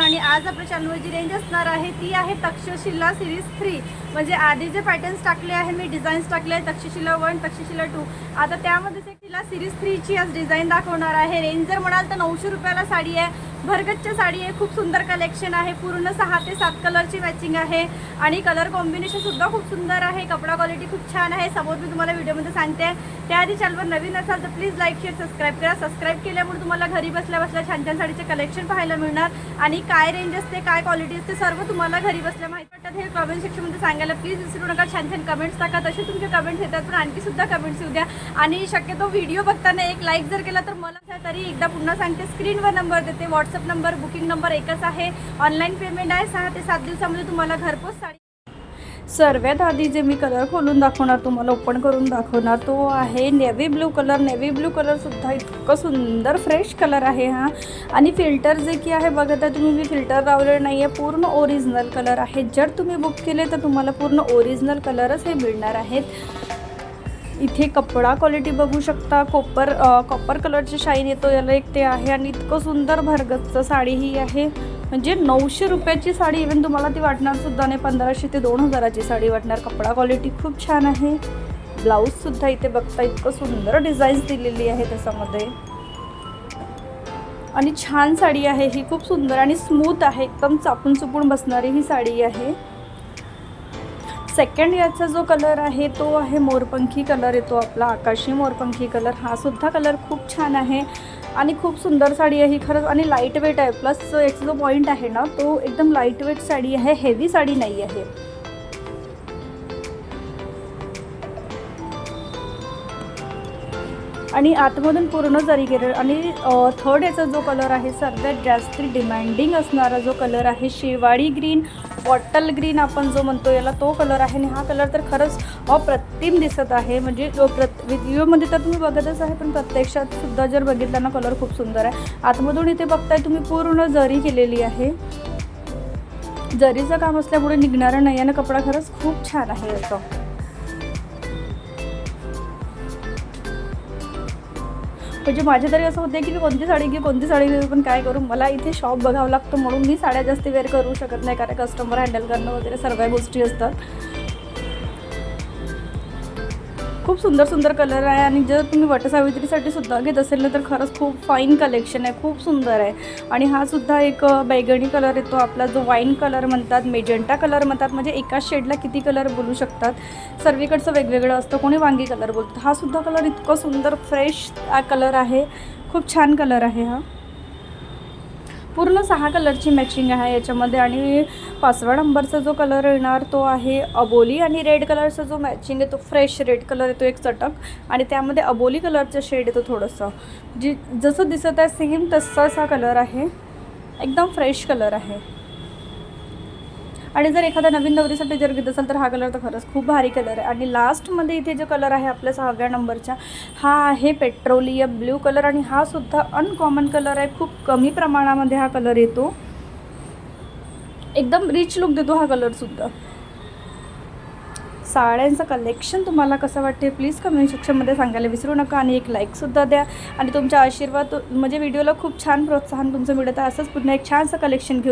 आणि आज आपल्या चॅनलवर जी रेंज असणार आहे ती आहे तक्षशिला सिरीज थ्री म्हणजे आधी जे पॅटर्न्स टाकले आहे मी डिझाईन्स टाकले आहे तक्षशिला वन तक्षशिला टू आता त्यामध्येच एक तिला सिरीज थ्रीची आज डिझाईन दाखवणार आहे. रेंज जर म्हणाल तर नऊशे रुपयाला साडी आहे. भरगच्च साडी आहे खूप सुंदर कलेक्शन आहे पूर्ण सहा ते सात कलरची मॅचिंग आहे आणि कलर कॉम्बिनेशन सुद्धा खूप सुंदर आहे कपडा क्वालिटी खूप छान आहे. समोर मी तुम्हाला व्हिडिओमध्ये सांगते त्याआधी चॅनलवर नवीन असाल तर प्लीज लाईक शेअर सबस्क्राईब करा. सबस्क्राईब केल्यामुळे तुम्हाला घरी बसल्या बसल्या छान छान साडीचे कलेक्शन पाहायला मिळणार आणि काय रेंज असते काय क्वालिटी असते सर्व तुम्हाला घरी बसल्या माहिती वाटतात हे कमेंट सेक्शनमध्ये सांगायला प्लीज विसरू नका. छान छान कमेंट्स टाका. तसे तुमचे कमेंट्स येतात पण आणखी सुद्धा कमेंट्स येऊ द्या. आणि शक्यतो व्हिडिओ बघताना एक लाईक जर केला तर मला तरी एकदा पुन्हा सांगते स्क्रीनवर नंबर देते व्हॉट्सअप नंबर बुकिंग नंबर एकच आहे. ऑनलाईन पेमेंट आहे सहा ते सात दिवसामध्ये तुम्हाला घरपोच साडी सर्वात आधी जे मी कलर खोलून दाखवणार तुम्हाला ओपन करून दाखवणार तो आहे navy blue colour navy blue कलरसुद्धा इतकं सुंदर फ्रेश कलर आहे हा. आणि फिल्टर जे की आहे बघत आहे तुम्ही मी फिल्टर लावलेलं नाही आहे पूर्ण ओरिजिनल कलर आहे. जर तुम्ही बुक केले तर तुम्हाला पूर्ण ओरिजिनल कलरच हे मिळणार आहेत. इथे कपडा क्वालिटी बघू शकता. कोपर कॉपर कलरची शाईन येतो याला एक ते आहे. आणि इतकं सुंदर भरगतचं साडी ही आहे. म्हणजे नऊशे रुपयाची साडी इवन तुम्हाला ती वाटणार सुद्धा नाही. पंधराशे ते दोन हजाराची साडी वाटणार. कपडा क्वालिटी खूप छान आहे. ब्लाऊजसुद्धा इथे बघता इतकं सुंदर डिझाईन्स दिलेली आहे त्याच्यामध्ये. आणि छान साडी आहे. ही खूप सुंदर आणि स्मूथ आहे. एकदम चापून चुपून बसणारी ही साडी आहे. सेकंड याचा जो कलर आहे तो आहे मोरपंखी कलर येतो आपला आकाशी मोरपंखी कलर हा सुद्धा कलर खूप छान आहे आणि खूप सुंदर साडी आहे ही. खरंच आणि लाइट वेट आहे. प्लस याचा जो पॉईंट आहे ना तो एकदम लाइट वेट साडी आहे. हेवी साडी नाही आहे. आणि आतमधून पूर्ण जरी गेलं आणि थर्ड याचा जो कलर आहे सगळ्यात जास्त डिमांडिंग असणारा जो कलर आहे शेवाळी ग्रीन बॉटल ग्रीन आपण जो म्हणतो याला तो कलर आहे आणि हा कलर तर खरंच अप्रतिम दिसत आहे. म्हणजे जो प्रत व्हिडिओमध्ये तर तुम्ही बघतच आहे पण प्रत्यक्षात सुद्धा जर बघितला ना कलर खूप सुंदर आहे. आतमधून इथे बघताय तुम्ही पूर्ण जरी केलेली आहे. जरीचं काम असल्यामुळे निघणारं नाही आणि कपडा खरंच खूप छान आहे. असं म्हणजे माझे तरी असं होतं की मी कोणती साडी घेऊ कोणती साडी घेऊ पण काय करू? मला इथे शॉप बघावं लागतं म्हणून मी साड्या जास्त वेअर करू शकत नाही कारण कस्टमर हँडल करणं वगैरे सर्व गोष्टी असतात. खूप सुंदर सुंदर कलर आहे आणि जर तुम्ही वटसावित्रीसाठी सुद्धा घेत असेल ना तर खरंच खूप फाईन कलेक्शन आहे खूप सुंदर आहे. आणि हा सुद्धा एक बैगणी कलर येतो आपला जो वाईन कलर म्हणतात मेजंटा कलर म्हणतात म्हणजे एकाच शेडला किती कलर बोलू शकतात? सर्वीकडचं वेगवेगळं असतं कोणी वांगी कलर बोलतं. हा सुद्धा कलर इतकं सुंदर फ्रेश कलर आहे. खूप छान कलर आहे हा. पूर्ण सहा कलरची मॅचिंग आहे याच्यामध्ये आणि पाचवा नंबरचा जो कलर येणार तो आहे अबोली आणि रेड कलरचा जो मॅचिंग आहे तो फ्रेश रेड कलर येतो एक चटक आणि त्यामध्ये अबोली कलरचं शेड येतो थोडंसं. जी जसं दिसत आहे सेम तसाच हा कलर आहे. एकदम फ्रेश कलर आहे. आणि जर एखाद्या नवीन नवरीसाठी जर घेत असाल तर हा कलर तर खरंच खूप भारी कलर आहे. आणि लास्टमध्ये इथे जो कलर आहे आपल्या सहाव्या नंबरचा हा आहे पेट्रोलियम ब्ल्यू कलर आणि हा सुद्धा अनकॉमन कलर आहे. खूप कमी प्रमाणामध्ये हा कलर येतो. एकदम रिच लुक देतो हा कलरसुद्धा साड्यांचं कलेक्शन तुम्हाला कसं वाटते प्लीज कमेंट सेक्शनमध्ये सांगायला विसरू नका आणि एक लाईकसुद्धा द्या. आणि तुमच्या आशीर्वाद म्हणजे व्हिडिओला खूप छान प्रोत्साहन तुमचं मिळत आहे. असंच पुन्हा एक छानसं कलेक्शन घेऊ.